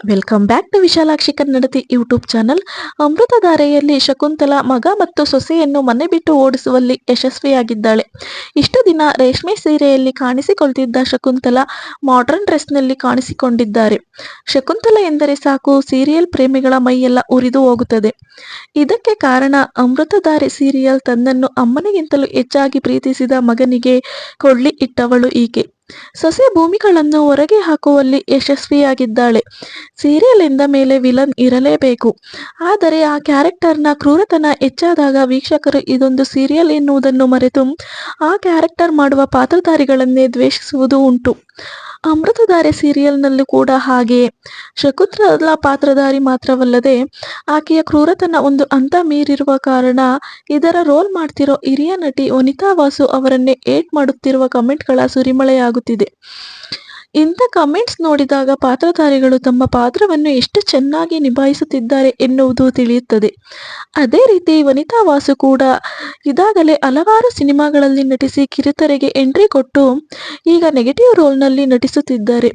Welcome back to Vishalakshi Kannadati YouTube channel ಅಮೃತಧಾರೆಯಲ್ಲಿ Shakuntala ಮಗ ಮತ್ತು ಸೊಸೆಯನ್ನು ಮನೆ ಬಿಟ್ಟು ಓಡಿಸುವಲ್ಲಿ ಯಶಸ್ವಿಯಾಗಿದ್ದಾಳೆ. ಇಷ್ಟು ದಿನ ರೇಷ್ಮೆ ಸೀರೆಯಲ್ಲಿ ಕಾಣಿಸಿಕೊಳ್ತಿದ್ದ ಶಕುಂತಲಾ ಮಾಡ್ರನ್ ಡ್ರೆಸ್ನಲ್ಲಿ ಕಾಣಿಸಿಕೊಂಡಿದ್ದಾರೆ. ಶಕುಂತಲಾ ಎಂದರೆ ಸಾಕು ಸೀರಿಯಲ್ ಪ್ರೇಮಿಗಳ ಮೈಯೆಲ್ಲ ಉರಿದು ಹೋಗುತ್ತದೆ. ಇದಕ್ಕೆ ಕಾರಣ ಅಮೃತಧಾರೆ ಸೀರಿಯಲ್ ತನ್ನನ್ನು ಅಮ್ಮನಿಗಿಂತಲೂ ಹೆಚ್ಚಾಗಿ ಪ್ರೀತಿಸಿದ ಮಗನಿಗೆ ಕೊಳ್ಳಿ ಇಟ್ಟವಳು ಈಕೆ. ಸೊಸೆ ಭೂಮಿಗಳನ್ನು ಹೊರಗೆ ಹಾಕುವಲ್ಲಿ ಯಶಸ್ವಿಯಾಗಿದ್ದಾಳೆ. ಸೀರಿಯಲ್ ಎಂದ ಮೇಲೆ ವಿಲನ್ ಇರಲೇಬೇಕು. ಆದರೆ ಆ ಕ್ಯಾರೆಕ್ಟರ್ನ ಕ್ರೂರತನ ಹೆಚ್ಚಾದಾಗ ವೀಕ್ಷಕರು ಇದೊಂದು ಸೀರಿಯಲ್ ಎನ್ನುವುದನ್ನು ಮರೆತು ಆ ಕ್ಯಾರೆಕ್ಟರ್ ಮಾಡುವ ಪಾತ್ರಧಾರಿಗಳನ್ನೇ ದ್ವೇಷಿಸುವುದು ಉಂಟು. ಅಮೃತಧಾರೆ ಸೀರಿಯಲ್ನಲ್ಲೂ ಕೂಡ ಹಾಗೆ. ಶಕುಂತಲಾ ಪಾತ್ರಧಾರಿ ಮಾತ್ರವಲ್ಲದೆ ಆಕೆಯ ಕ್ರೂರತನ ಒಂದು ಅಂತ ಮೀರಿರುವ ಕಾರಣ ಇದರ ರೋಲ್ ಮಾಡ್ತಿರೋ ಹಿರಿಯ ನಟಿ ವನಿತಾ ವಾಸು ಅವರನ್ನೇ ಏಟ್ ಮಾಡುತ್ತಿರುವ ಕಮೆಂಟ್ಗಳ ಸುರಿಮಳೆಯಾಗುತ್ತಿದೆ. ಇಂಥ ಕಮೆಂಟ್ಸ್ ನೋಡಿದಾಗ ಪಾತ್ರಧಾರಿಗಳು ತಮ್ಮ ಪಾತ್ರವನ್ನು ಎಷ್ಟು ಚೆನ್ನಾಗಿ ನಿಭಾಯಿಸುತ್ತಿದ್ದಾರೆ ಎನ್ನುವುದು ತಿಳಿಯುತ್ತದೆ. ಅದೇ ರೀತಿ ವನಿತಾ ವಾಸು ಕೂಡ ಇದಾಗಲೇ ಹಲವಾರು ಸಿನಿಮಾಗಳಲ್ಲಿ ನಟಿಸಿ ಕಿರುತೆರೆಗೆ ಎಂಟ್ರಿ ಕೊಟ್ಟು ಈಗ ನೆಗೆಟಿವ್ ರೋಲ್ನಲ್ಲಿ ನಟಿಸುತ್ತಿದ್ದಾರೆ.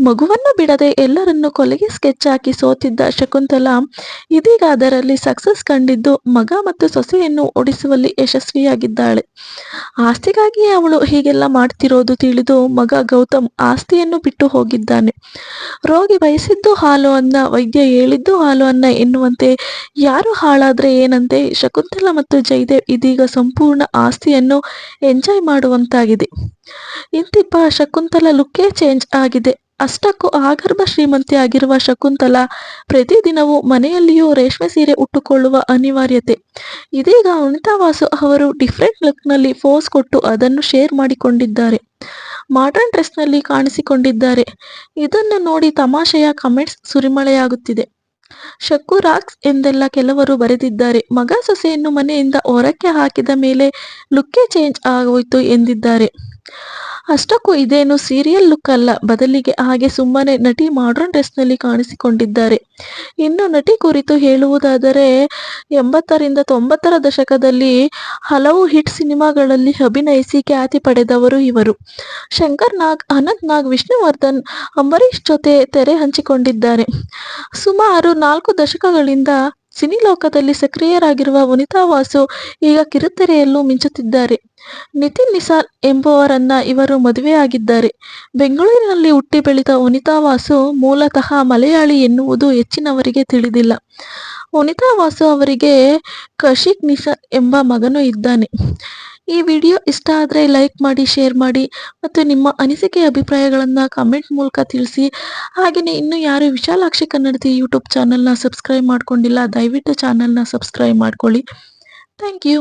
ಮಗುವನ್ನು ಬಿಡದೆ ಎಲ್ಲರನ್ನು ಕೊಲೆಗೆ ಸ್ಕೆಚ್ ಹಾಕಿ ಸೋತಿದ್ದ ಶಕುಂತಲಾ ಇದೀಗ ಅದರಲ್ಲಿ ಸಕ್ಸಸ್ ಕಂಡಿದ್ದು ಮಗ ಮತ್ತು ಸೊಸೆಯನ್ನು ಓಡಿಸುವಲ್ಲಿ ಯಶಸ್ವಿಯಾಗಿದ್ದಾಳೆ. ಆಸ್ತಿಗಾಗಿಯೇ ಅವಳು ಹೀಗೆಲ್ಲ ಮಾಡ್ತಿರೋದು ತಿಳಿದು ಮಗ ಗೌತಮ್ ಆಸ್ತಿಯನ್ನು ಬಿಟ್ಟು ಹೋಗಿದ್ದಾನೆ. ರೋಗಿ ಬಯಸಿದ್ದು ಹಾಲು ಅನ್ನ, ವೈದ್ಯ ಹೇಳಿದ್ದು ಹಾಲು ಅನ್ನ ಎನ್ನುವಂತೆ ಯಾರು ಹಾಳಾದ್ರೆ ಏನಂತೆ? ಶಕುಂತಲಾ ಮತ್ತು ಜಯದೇವ್ ಇದೀಗ ಸಂಪೂರ್ಣ ಆಸ್ತಿಯನ್ನು ಎಂಜಾಯ್ ಮಾಡುವಂತಾಗಿದೆ. ಇಂತಿಪ್ಪ ಶಕುಂತಲಾ ಲುಕ್ಕೇ ಚೇಂಜ್ ಆಗಿದೆ. ಅಷ್ಟಕ್ಕೂ ಆಗರ್ಭ ಶ್ರೀಮಂತಿ ಆಗಿರುವ ಶಕುಂತಲಾ ಪ್ರತಿದಿನವೂ ಮನೆಯಲ್ಲಿಯೂ ರೇಷ್ಮೆ ಸೀರೆ ಉಟ್ಟುಕೊಳ್ಳುವ ಅನಿವಾರ್ಯತೆ. ಇದೀಗ ಅನಿತಾ ವಾಸು ಅವರು ಡಿಫ್ರೆಂಟ್ ಲುಕ್ನಲ್ಲಿ ಫೋಸ್ ಕೊಟ್ಟು ಅದನ್ನು ಶೇರ್ ಮಾಡಿಕೊಂಡಿದ್ದಾರೆ. ಮಾಡರ್ನ್ ಡ್ರೆಸ್ನಲ್ಲಿ ಕಾಣಿಸಿಕೊಂಡಿದ್ದಾರೆ. ಇದನ್ನು ನೋಡಿ ತಮಾಷೆಯ ಕಮೆಂಟ್ಸ್ ಸುರಿಮಳೆಯಾಗುತ್ತಿದೆ. ಶಕ್ಕು ರಾಕ್ಸ್ ಎಂದೆಲ್ಲ ಕೆಲವರು ಬರೆದಿದ್ದಾರೆ. ಮಗ ಸೊಸೆಯನ್ನು ಮನೆಯಿಂದ ಹೊರಕ್ಕೆ ಹಾಕಿದ ಮೇಲೆ ಲುಕ್ಕೇ ಚೇಂಜ್ ಆಗೋಯ್ತು ಎಂದಿದ್ದಾರೆ. ಅಷ್ಟಕ್ಕೂ ಇದೇನು ಸೀರಿಯಲ್ ಲುಕ್ ಅಲ್ಲ. ಬದಲಿಗೆ ಹಾಗೆ ಸುಮ್ಮನೆ ನಟಿ ಮಾಡ್ರನ್ ಡ್ರೆಸ್ನಲ್ಲಿ ಕಾಣಿಸಿಕೊಂಡಿದ್ದಾರೆ. ಇನ್ನು ನಟಿ ಕುರಿತು ಹೇಳುವುದಾದರೆ, ಎಂಬತ್ತರಿಂದ ತೊಂಬತ್ತರ ದಶಕದಲ್ಲಿ ಹಲವು ಹಿಟ್ ಸಿನಿಮಾಗಳಲ್ಲಿ ಅಭಿನಯಿಸಿ ಖ್ಯಾತಿ ಪಡೆದವರು ಇವರು. ಶಂಕರ್ ನಾಗ್, ಅನಂತ್ ನಾಗ್, ವಿಷ್ಣುವರ್ಧನ್, ಅಂಬರೀಷ್ ಜೊತೆ ತೆರೆ ಹಂಚಿಕೊಂಡಿದ್ದಾರೆ. ಸುಮಾರು ನಾಲ್ಕು ದಶಕಗಳಿಂದ ಸಿನಿ ಲೋಕದಲ್ಲಿ ಸಕ್ರಿಯರಾಗಿರುವ ವನಿತಾ ವಾಸು ಈಗ ಕಿರುತೆರೆಯಲ್ಲೂ ಮಿಂಚುತ್ತಿದ್ದಾರೆ. ನಿತಿನ್ ನಿಸಾಲ್ ಎಂಬುವರನ್ನ ಇವರು ಮದುವೆಯಾಗಿದ್ದಾರೆ. ಬೆಂಗಳೂರಿನಲ್ಲಿ ಹುಟ್ಟಿ ಬೆಳೆದ ವನಿತಾ ವಾಸು ಮೂಲತಃ ಮಲಯಾಳಿ ಎನ್ನುವುದು ಹೆಚ್ಚಿನವರಿಗೆ ತಿಳಿದಿಲ್ಲ. ವನಿತಾ ವಾಸು ಅವರಿಗೆ ಕಶಿಕ್ ನಿಸಾಲ್ ಎಂಬ ಮಗನು ಇದ್ದಾನೆ. ಈ ವಿಡಿಯೋ ಇಷ್ಟ ಆದರೆ ಲೈಕ್ ಮಾಡಿ, ಶೇರ್ ಮಾಡಿ ಮತ್ತು ನಿಮ್ಮ ಅನಿಸಿಕೆ, ಅಭಿಪ್ರಾಯಗಳನ್ನು ಕಮೆಂಟ್ ಮೂಲಕ ತಿಳಿಸಿ. ಹಾಗೆಯೇ ಇನ್ನೂ ಯಾರು ವಿಶಾಲಾಕ್ಷಿ ಕನ್ನಡತಿ ಯೂಟ್ಯೂಬ್ ಚಾನಲ್ನ ಸಬ್ಸ್ಕ್ರೈಬ್ ಮಾಡಿಕೊಂಡಿಲ್ಲ, ದಯವಿಟ್ಟು ಚಾನಲ್ನ ಸಬ್ಸ್ಕ್ರೈಬ್ ಮಾಡ್ಕೊಳ್ಳಿ. Thank you